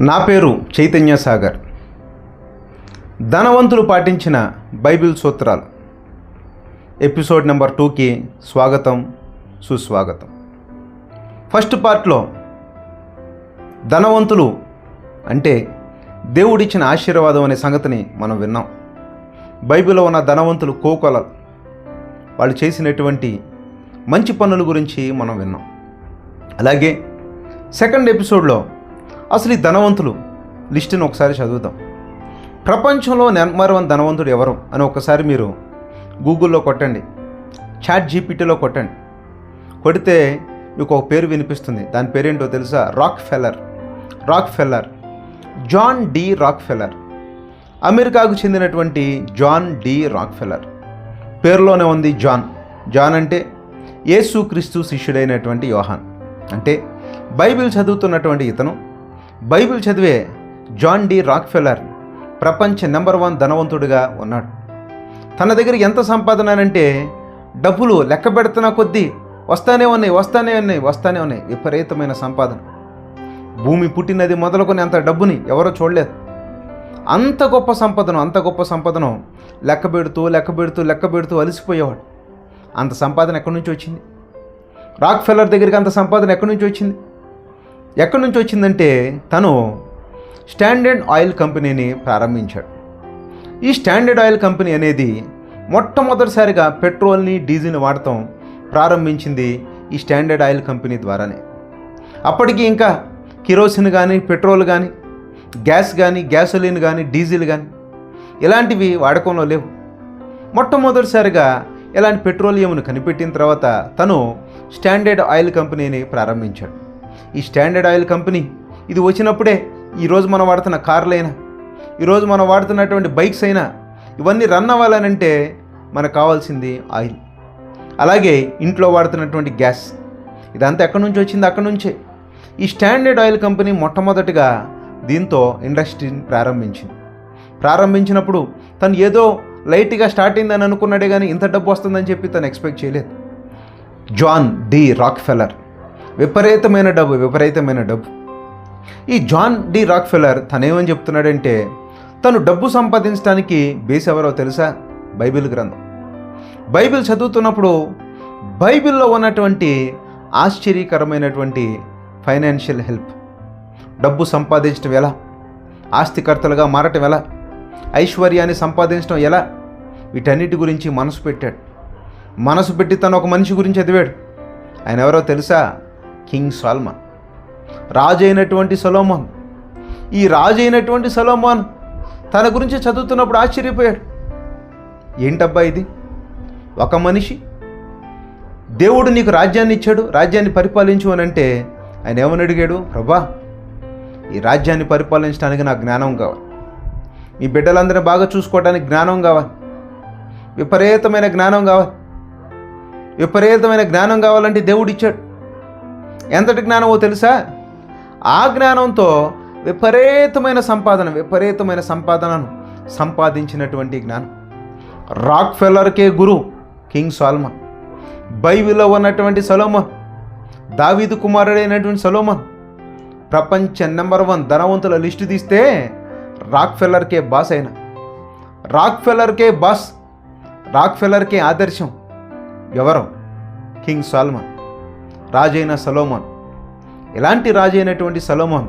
నా పేరు చైతన్య సాగర్. ధనవంతులు పాటించిన బైబిల్ సూత్రాలు. ఎపిసోడ్ నెంబర్ టూకి స్వాగతం సుస్వాగతం. ఫస్ట్ పార్ట్లో ధనవంతులు అంటే దేవుడిచ్చిన ఆశీర్వాదం అనే సంగతిని మనం విన్నాం. బైబిల్లో ఉన్న ధనవంతులు కోకొలలు. వాళ్ళు చేసినటువంటి మంచి పనుల గురించి మనం విన్నాం. అలాగే సెకండ్ ఎపిసోడ్లో అసలు ఈ ధనవంతులు? లిస్టును ఒకసారి చదువుదాం. ప్రపంచంలో నెంబర్ వన్ ధనవంతుడు ఎవరు? అని ఒకసారి మీరు గూగుల్లో కొట్టండి. చాట్ జీపీటీలో కొట్టండి. కొడితే మీకు ఒక పేరు వినిపిస్తుంది. దాని పేరేంటో తెలుసా? Rockefeller Rockefeller John D Rockefeller అమెరికాకు చెందినటువంటి జాన్ డి రాక్ ఫెల్లర్ పేరులోనే ఉంది జాన్ జాన్ అంటే యేసు క్రీస్తు శిష్యుడైనటువంటి యోహాన్. అంటే బైబిల్ చదువుతున్నటువంటి ఇతను. బైబిల్ చదివే జాన్ డి రాక్ ఫెల్లర్ ప్రపంచ నెంబర్ వన్ ధనవంతుడిగా ఉన్నాడు. తన దగ్గర ఎంత సంపాదన అంటే డబ్బులు లెక్క పెడుతున్న కొద్దీ వస్తానే ఉన్నాయి వస్తానే ఉన్నాయి వస్తానే ఉన్నాయి. విపరీతమైన సంపాదన. భూమి పుట్టినది మొదలుకొని అంత డబ్బుని ఎవరో చూడలేదు. అంత గొప్ప సంపదను అంత గొప్ప సంపదను లెక్క పెడుతూ లెక్క పెడుతూ లెక్క పెడుతూ అలసిపోయేవాడు. అంత సంపాదన ఎక్కడి నుంచి వచ్చింది? రాక్ ఫెల్లర్ దగ్గరికి అంత సంపాదన ఎక్కడి నుంచి వచ్చింది? ఎక్కడి నుంచి వచ్చిందంటే తను స్టాండర్డ్ ఆయిల్ కంపెనీని ప్రారంభించాడు. ఈ స్టాండర్డ్ ఆయిల్ కంపెనీ అనేది మొట్టమొదటిసారిగా పెట్రోల్ని డీజిల్ని వాడటం ప్రారంభించింది ఈ స్టాండర్డ్ ఆయిల్ కంపెనీ ద్వారానే. అప్పటికి ఇంకా కిరోసిన్ కానీ పెట్రోల్ కానీ గ్యాస్ కానీ గ్యాసోలిన్ కానీ డీజిల్ కానీ ఇలాంటివి వాడకంలో లేవు. మొట్టమొదటిసారిగా ఇలాంటి పెట్రోలియంను కనిపెట్టిన తర్వాత తను స్టాండర్డ్ ఆయిల్ కంపెనీని ప్రారంభించాడు. ఈ స్టాండర్డ్ ఆయిల్ కంపెనీ. ఇది వచ్చినప్పుడే ఈరోజు మనం వాడుతున్న కార్లైనా ఈరోజు మనం వాడుతున్నటువంటి బైక్స్ అయినా ఇవన్నీ రన్ అవ్వాలనంటే మనకు కావాల్సింది ఆయిల్. అలాగే ఇంట్లో వాడుతున్నటువంటి గ్యాస్. ఇదంతా ఎక్కడి నుంచి వచ్చింది? అక్కడి నుంచే. ఈ స్టాండర్డ్ ఆయిల్ కంపెనీ మొట్టమొదటిగా దీంతో ఇండస్ట్రీని ప్రారంభించింది. ప్రారంభించినప్పుడు తను ఏదో లైట్గా స్టార్ట్ అయిందని అనుకున్నాడే కానీ ఇంత డబ్బు వస్తుందని చెప్పి తను ఎక్స్పెక్ట్ చేయలేదు. జాన్ డి రాక్ ఫెల్లర్ విపరీతమైన డబ్బు విపరీతమైన డబ్బు. ఈ జాన్ డి రాక్ ఫెల్లర్ తనేమని చెప్తున్నాడంటే తను డబ్బు సంపాదించడానికి బేస్ ఎవరో తెలుసా? బైబిల్ గ్రంథం. బైబిల్ చదువుతున్నప్పుడు బైబిల్లో ఉన్నటువంటి ఆశ్చర్యకరమైనటువంటి ఫైనాన్షియల్ హెల్ప్. డబ్బు సంపాదించడం ఎలా? ఆస్తికర్తలుగా మారటం ఎలా? ఐశ్వర్యాన్ని సంపాదించడం ఎలా? వీటన్నిటి గురించి మనసు పెట్టాడు. మనసు పెట్టి తను ఒక మనిషి గురించి చదివాడు. ఆయన ఎవరో తెలుసా? కింగ్ సల్మాన్. రాజు అయినటువంటి సొలోమోన్. ఈ రాజు అయినటువంటి సొలోమోన్ తన గురించి చదువుతున్నప్పుడు ఆశ్చర్యపోయాడు. ఏంటబ్బా ఇది? ఒక మనిషి? దేవుడు నీకు రాజ్యాన్ని ఇచ్చాడు రాజ్యాన్ని పరిపాలించు అని అంటే ఆయన ఏమని అడిగాడు? ప్రభా ఈ రాజ్యాన్ని పరిపాలించడానికి నాకు జ్ఞానం కావాలి. మీ బిడ్డలందరినీ బాగా చూసుకోవడానికి జ్ఞానం కావాలి. విపరీతమైన జ్ఞానం కావాలి. విపరీతమైన జ్ఞానం కావాలంటే దేవుడు ఇచ్చాడు ఎంతటి జ్ఞానమో తెలుసా? ఆ జ్ఞానంతో విపరీతమైన సంపాదన విపరీతమైన సంపాదనను సంపాదించినటువంటి జ్ఞానం. రాక్ ఫెల్లర్కే గురు కింగ్ సాల్మన్ బైబిల్లో ఉన్నటువంటి సలోమన్. దావీదు కుమారుడైనటువంటి సలోమన్. ప్రపంచ నెంబర్ వన్ ధనవంతుల లిస్టు తీస్తే రాక్ ఫెల్లర్కే బాస్ అయిన. రాక్ ఫెల్లర్కే బాస్ రాక్ ఫెల్లర్కే ఆదర్శం. ఎవరు? కింగ్ సాల్మన్ రాజైన సలోమన్. ఇలాంటి రాజైనటువంటి సలోమన్?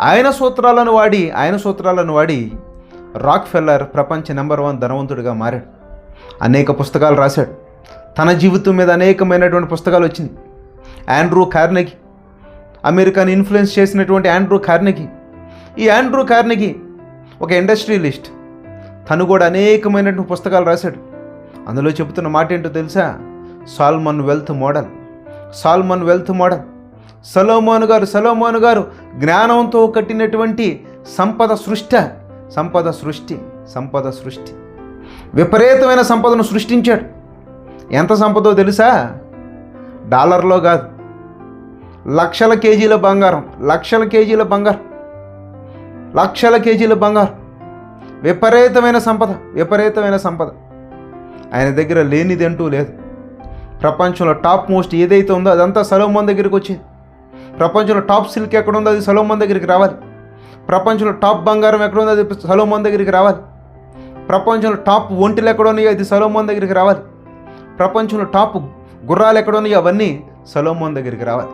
ఆయన సూత్రాలను వాడి ఆయన సూత్రాలను వాడి రాక్ ఫెల్లర్ ప్రపంచ నెంబర్ వన్ ధనవంతుడిగా మారాడు. అనేక పుస్తకాలు రాశాడు. తన జీవితం మీద అనేకమైనటువంటి పుస్తకాలు వచ్చింది. ఆండ్రూ కార్నెగి అమెరికాని ఇన్ఫ్లుయెన్స్ చేసినటువంటి ఆండ్రూ కార్నెగి ఈ ఆండ్రూ కార్నెగి ఒక ఇండస్ట్రియలిస్ట్ తను కూడా అనేకమైనటువంటి పుస్తకాలు రాశాడు. అందులో చెబుతున్న మాట ఏంటో తెలుసా? Solomon wealth model. Solomon wealth model. Solomon గారు సలోమోను గారు జ్ఞానంతో కట్టినటువంటి సంపద సృష్టి సంపద సృష్టి సంపద సృష్టి. విపరీతమైన సంపదను సృష్టించాడు. ఎంత సంపదో తెలుసా? డాలర్లో కాదు. లక్షల కేజీల బంగారం లక్షల కేజీల బంగారం లక్షల కేజీల బంగారం. విపరీతమైన సంపద విపరీతమైన సంపద. ఆయన దగ్గర లేనిదంటూ లేదు. ప్రపంచంలో టాప్ మోస్ట్ ఏదైతే ఉందో అదంతా సలోమన్ దగ్గరికి వచ్చింది ప్రపంచంలో టాప్ సిల్క్ ఎక్కడ ఉందో అది సలోమన్ దగ్గరికి రావాలి. ప్రపంచంలో టాప్ బంగారం ఎక్కడ ఉందో అది సలోమన్ దగ్గరికి రావాలి. ప్రపంచంలో టాప్ ఒంటిలు ఎక్కడ ఉన్నాయో అది సలోమోన్ దగ్గరికి రావాలి. ప్రపంచంలో టాప్ గుర్రాలు ఎక్కడ ఉన్నాయో అవన్నీ సలోమోన్ దగ్గరికి రావాలి.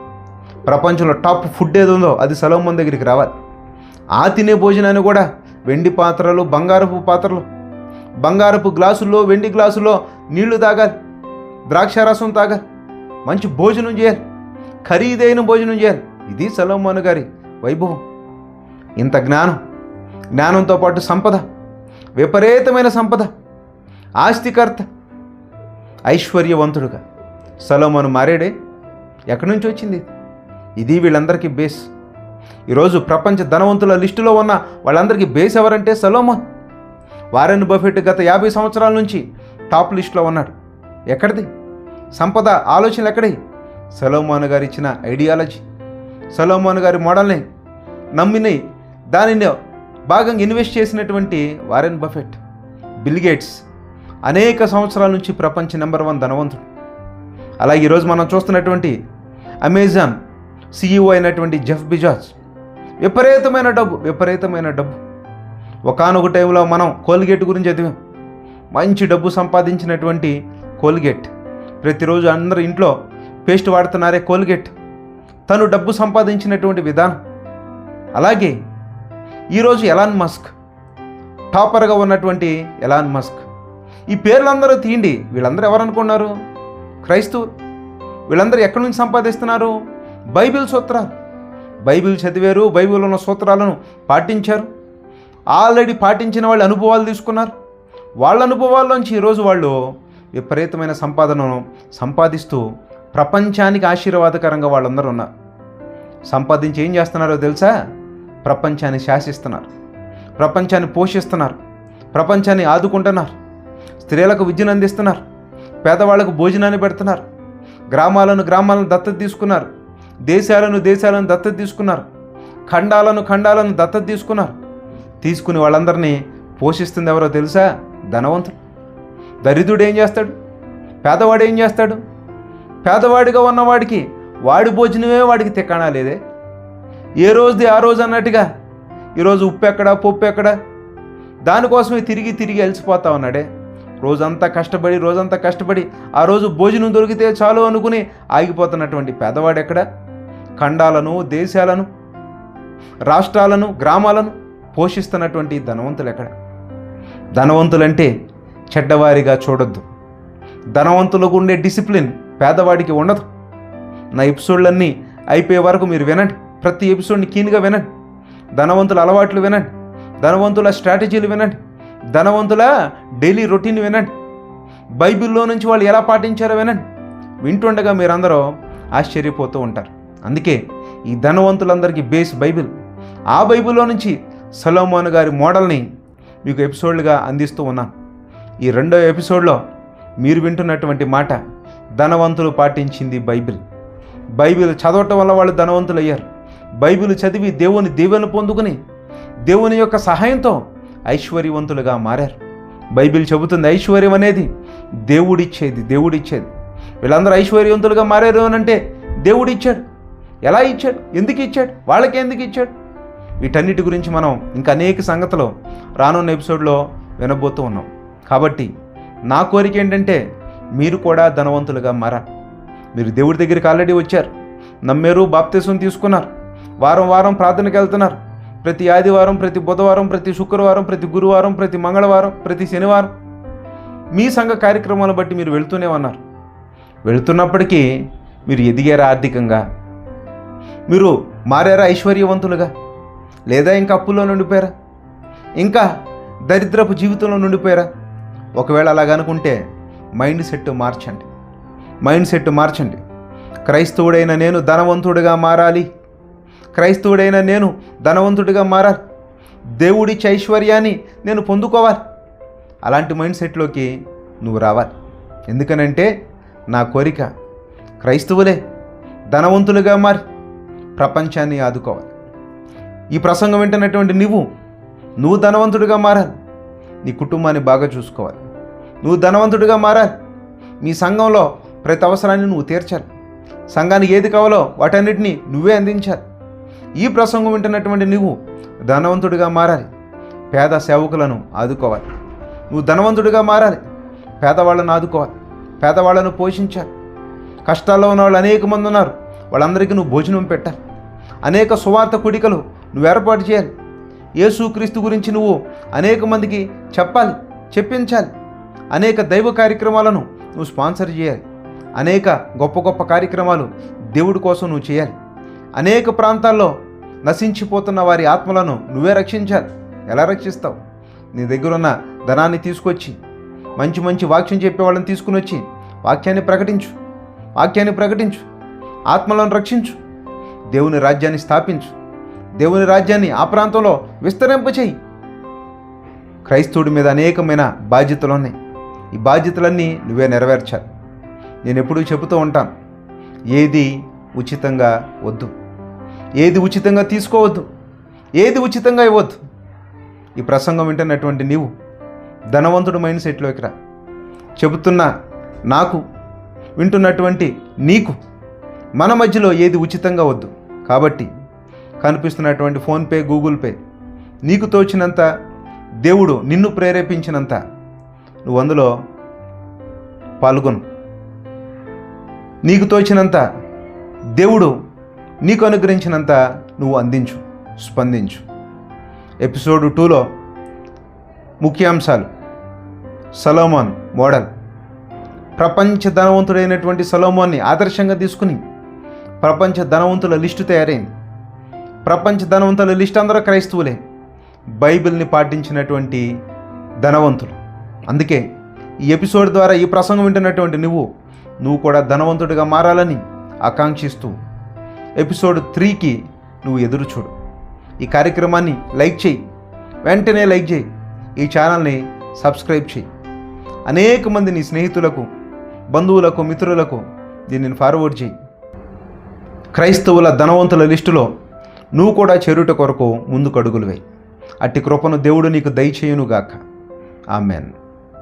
ప్రపంచంలో టాప్ ఫుడ్ ఏది ఉందో అది సలోమోన్ దగ్గరికి రావాలి. ఆ తినే భోజనాన్ని కూడా వెండి పాత్రలు బంగారపు పాత్రలు బంగారపు గ్లాసుల్లో వెండి గ్లాసుల్లో నీళ్ళు తాగాలి. ద్రాక్షారసం తాగ. మంచి భోజనం చేయాలి. ఖరీదైన భోజనం చేయాలి. ఇది సలోమోను గారి వైభవం. ఇంత జ్ఞానం జ్ఞానంతో పాటు సంపద విపరీతమైన సంపద ఆస్తికర్త ఐశ్వర్యవంతుడుగా సలోమోను మారేడే ఎక్కడి నుంచి వచ్చింది ఇది? వీళ్ళందరికీ బేస్ ఈరోజు ప్రపంచ ధనవంతుల లిస్టులో ఉన్న వాళ్ళందరికీ బేస్ ఎవరంటే సలోమోన్ వారెన్ బఫెట్ గత యాభై సంవత్సరాల నుంచి టాప్ లిస్ట్లో ఉన్నాడు. ఎక్కడిది? సంపద ఆలోచనలు ఎక్కడి సలోమాను గారు ఇచ్చిన ఐడియాలజీ సలోమాను గారి మోడల్ని నమ్మిని దానిని భాగంగా ఇన్వెస్ట్ చేసినటువంటి వారెన్ బఫెట్ బిల్గేట్స్ అనేక సంవత్సరాల నుంచి ప్రపంచ నెంబర్ వన్ ధనవంతుడు. అలాగే ఈరోజు మనం చూస్తున్నటువంటి అమెజాన్ సీఈఓ అయినటువంటి జెఫ్ బిజాజ్. విపరీతమైన డబ్బు విపరీతమైన డబ్బు. ఒకనొక టైంలో మనం కోల్గేట్ గురించి చదివాం. మంచి డబ్బు సంపాదించినటువంటి కోల్గేట్. ప్రతిరోజు అందరూ ఇంట్లో పేస్ట్ వాడుతున్నారే కోల్గేట్. తను డబ్బు సంపాదించినటువంటి విధానం. అలాగే ఈరోజు ఎలాన్ మస్క్ టాపర్గా ఉన్నటువంటి ఎలాన్ మస్క్. ఈ పేర్లందరూ తీయండి. వీళ్ళందరూ ఎవరు అనుకున్నారు వీళ్ళందరూ ఎక్కడి నుంచి సంపాదిస్తున్నారు? బైబిల్ సూత్రాలు. బైబిల్ చదివారు బైబిల్ ఉన్న సూత్రాలను పాటించారు. ఆల్రెడీ పాటించిన వాళ్ళ అనుభవాలు తీసుకున్నారు. వాళ్ళ అనుభవాల్లోంచి ఈరోజు వాళ్ళు విపరీతమైన సంపాదనను సంపాదిస్తూ ప్రపంచానికి ఆశీర్వాదకరంగా వాళ్ళందరూ ఉన్నారు. సంపాదించి ఏం చేస్తున్నారో తెలుసా? ప్రపంచాన్ని శాసిస్తున్నారు. ప్రపంచాన్ని పోషిస్తున్నారు. ప్రపంచాన్ని ఆదుకుంటున్నారు. స్త్రీలకు విద్యను అందిస్తున్నారు. పేదవాళ్ళకు భోజనాన్ని పెడుతున్నారు. గ్రామాలను గ్రామాలను దత్తత తీసుకున్నారు. దేశాలను దేశాలను దత్తత తీసుకున్నారు. ఖండాలను ఖండాలను దత్తత తీసుకున్నారు. తీసుకుని వాళ్ళందరినీ పోషిస్తుంది ఎవరో తెలుసా? ధనవంతులు. దరిద్రుడు ఏం చేస్తాడు? పేదవాడు ఏం చేస్తాడు? పేదవాడిగా ఉన్నవాడికి వాడి భోజనమే వాడికి తిక్కనా లేదే? ఏ రోజుది ఆ రోజు అన్నట్టుగా ఈరోజు ఉప్పు ఎక్కడా పప్పు ఎక్కడా? దానికోసమే తిరిగి తిరిగి అలసిపోతా ఉన్నాడే. రోజంతా కష్టపడి రోజంతా కష్టపడి ఆ రోజు భోజనం దొరికితే చాలు అనుకుని ఆగిపోతున్నటువంటి పేదవాడు ఎక్కడ? ఖండాలను దేశాలను రాష్ట్రాలను గ్రామాలను పోషిస్తున్నటువంటి ధనవంతులు ఎక్కడ? ధనవంతులంటే చెడ్డవారిగా చూడొద్దు. ధనవంతులకు ఉండే డిసిప్లిన్ పేదవాడికి ఉండదు. నా ఎపిసోడ్లన్నీ అయిపోయే వరకు మీరు వినండి. ప్రతి ఎపిసోడ్ని కీన్గా వినండి. ధనవంతుల అలవాట్లు వినండి. ధనవంతుల స్ట్రాటజీలు వినండి. ధనవంతుల డైలీ రొటీన్ వినండి. బైబిల్లో నుంచి వాళ్ళు ఎలా పాటించారో వినండి. వింటుండగా మీరందరూ ఆశ్చర్యపోతూ ఉంటారు. అందుకే ఈ ధనవంతులందరికీ బేస్ బైబిల్. ఆ బైబిల్లో నుంచి సలోమోన్ గారి మోడల్ని మీకు ఎపిసోడ్లుగా అందిస్తూ ఉన్నాను. ఈ రెండో ఎపిసోడ్లో మీరు వింటున్నటువంటి మాట ధనవంతులు పాటించింది బైబిల్. బైబిల్ చదవటం వల్ల వాళ్ళు ధనవంతులు అయ్యారు బైబిల్ చదివి దేవుని దీవెన పొందుకుని దేవుని యొక్క సహాయంతో ఐశ్వర్యవంతులుగా మారారు. బైబిల్ చెబుతుంది ఐశ్వర్యం అనేది దేవుడిచ్చేది దేవుడిచ్చేది. వీళ్ళందరూ ఐశ్వర్యవంతులుగా మారారు అని అంటే దేవుడిచ్చాడు. ఎలా ఇచ్చాడు? ఎందుకు ఇచ్చాడు? వాళ్ళకి ఎందుకు ఇచ్చాడు? వీటన్నిటి గురించి మనం ఇంకా అనేక సంగతులు రానున్న ఎపిసోడ్లో వినబోతూ ఉన్నాం. కాబట్టి నా కోరిక ఏంటంటే మీరు కూడా ధనవంతులుగా మారా. మీరు దేవుడి దగ్గరికి ఆల్రెడీ వచ్చారు. నమ్మేరు బాప్తీసం తీసుకున్నారు. వారం వారం ప్రార్థనకి వెళ్తున్నారు. ప్రతి ఆదివారం ప్రతి బుధవారం ప్రతి శుక్రవారం ప్రతి గురువారం ప్రతి మంగళవారం ప్రతి శనివారం మీ సంఘ కార్యక్రమాలను బట్టి మీరు వెళ్తూనే ఉన్నారు. వెళుతున్నప్పటికీ మీరు ఎదిగారా ఆర్థికంగా? మీరు మారారా ఐశ్వర్యవంతులుగా? లేదా ఇంకా అప్పుల్లో నుండిపోయారా? ఇంకా దరిద్రపు జీవితంలో నుండిపోయారా? ఒకవేళ అలాగనుకుంటే మైండ్ సెట్ మార్చండి. మైండ్ సెట్ మార్చండి. క్రైస్తవుడైన నేను ధనవంతుడిగా మారాలి. క్రైస్తవుడైన నేను ధనవంతుడిగా మారాలి. దేవుడి ఐశ్వర్యాన్ని నేను పొందుకోవాలి. అలాంటి మైండ్ సెట్లోకి నువ్వు రావాలి. ఎందుకనంటే నా కోరిక క్రైస్తవులే ధనవంతులుగా మారి ప్రపంచాన్ని ఆదుకోవాలి. ఈ ప్రసంగం వింటున్నటువంటి నువ్వు నువ్వు ధనవంతుడిగా మారాలి. నీ కుటుంబాన్ని బాగా చూసుకోవాలి. నువ్వు ధనవంతుడిగా మారాలి. మీ సంఘంలో ప్రతి అవసరాన్ని నువ్వు తీర్చాలి. సంఘానికి ఏది కావాలో వాటన్నిటిని నువ్వే అందించాలి. ఈ ప్రసంగం వింటున్నటువంటి నువ్వు ధనవంతుడిగా మారాలి. పేద సేవకులను ఆదుకోవాలి. నువ్వు ధనవంతుడిగా మారాలి. పేదవాళ్ళను ఆదుకోవాలి. పేదవాళ్ళను పోషించాలి. కష్టాల్లో ఉన్న వాళ్ళు అనేక మంది ఉన్నారు. వాళ్ళందరికీ నువ్వు భోజనం పెట్టాలి. అనేక సువార్త కుడికలు నువ్వు ఏర్పాటు చేయాలి. యేసుక్రీస్తు గురించి నువ్వు అనేక మందికి చెప్పాలి చెప్పించాలి. అనేక దైవ కార్యక్రమాలను నువ్వు స్పాన్సర్ చేయాలి. అనేక గొప్ప గొప్ప కార్యక్రమాలు దేవుడి కోసం నువ్వు చేయాలి. అనేక ప్రాంతాల్లో నశించిపోతున్న వారి ఆత్మలను నువ్వే రక్షించాలి. ఎలా రక్షిస్తావు? నీ దగ్గర ఉన్న ధనాన్ని తీసుకొచ్చి మంచి మంచి వాక్యం చెప్పే వాళ్ళని తీసుకుని వచ్చి వాక్యాన్ని ప్రకటించు. వాక్యాన్ని ప్రకటించు. ఆత్మలను రక్షించు. దేవుని రాజ్యాన్ని స్థాపించు. దేవుని రాజ్యాన్ని ఆ ప్రాంతంలో విస్తరింపచేయి క్రైస్తవుడి మీద అనేకమైన బాధ్యతలు ఉన్నాయి. ఈ బాధ్యతలన్నీ నువ్వే నెరవేర్చాలి. నేను ఎప్పుడూ చెబుతూ ఉంటాను ఏది ఉచితంగా వద్దు. ఏది ఉచితంగా తీసుకోవద్దు. ఏది ఉచితంగా ఇవ్వద్దు. ఈ ప్రసంగం వింటున్నటువంటి నీవు ధనవంతుడు మైండ్ సెట్లోకి రా. చెబుతున్న నాకు వింటున్నటువంటి నీకు మన మధ్యలో ఏది ఉచితంగా వద్దు. కాబట్టి కనిపిస్తున్నటువంటి ఫోన్పే గూగుల్ పే. నీకు తోచినంత దేవుడు నిన్ను ప్రేరేపించినంత. నువ్వు అందులో పాల్గొను. నీకు తోచినంత దేవుడు నీకు అనుగ్రహించినంత నువ్వు అందించు స్పందించు. ఎపిసోడ్ టూలో ముఖ్యాంశాలు. Solomon model. ప్రపంచ ధనవంతుడైనటువంటి సలోమాన్ని ఆదర్శంగా తీసుకుని ప్రపంచ ధనవంతుల లిస్టు తయారైంది. ప్రపంచ ధనవంతుల లిస్ట్ అందరూ క్రైస్తవులే. బైబిల్ని పాటించినటువంటి ధనవంతులు. అందుకే ఈ ఎపిసోడ్ ద్వారా ఈ ప్రసంగం వింటున్నటువంటి నువ్వు నువ్వు కూడా ధనవంతుడిగా మారాలని ఆకాంక్షిస్తూ ఎపిసోడ్ త్రీకి నువ్వు ఎదురు చూడు. ఈ కార్యక్రమాన్ని లైక్ చేయి వెంటనే లైక్ చేయి ఈ ఛానల్ని సబ్స్క్రైబ్ చేయి. అనేక మంది నీ స్నేహితులకు బంధువులకు మిత్రులకు దీనిని ఫార్వర్డ్ చేయి. క్రైస్తవుల ధనవంతుల లిస్టులో నువ్వు కూడా చెరుట కొరకు ముందుకు అడుగులు వేయి. అట్టి కృపను దేవుడు నీకు దయచేయునుగాక. ఆమెన్.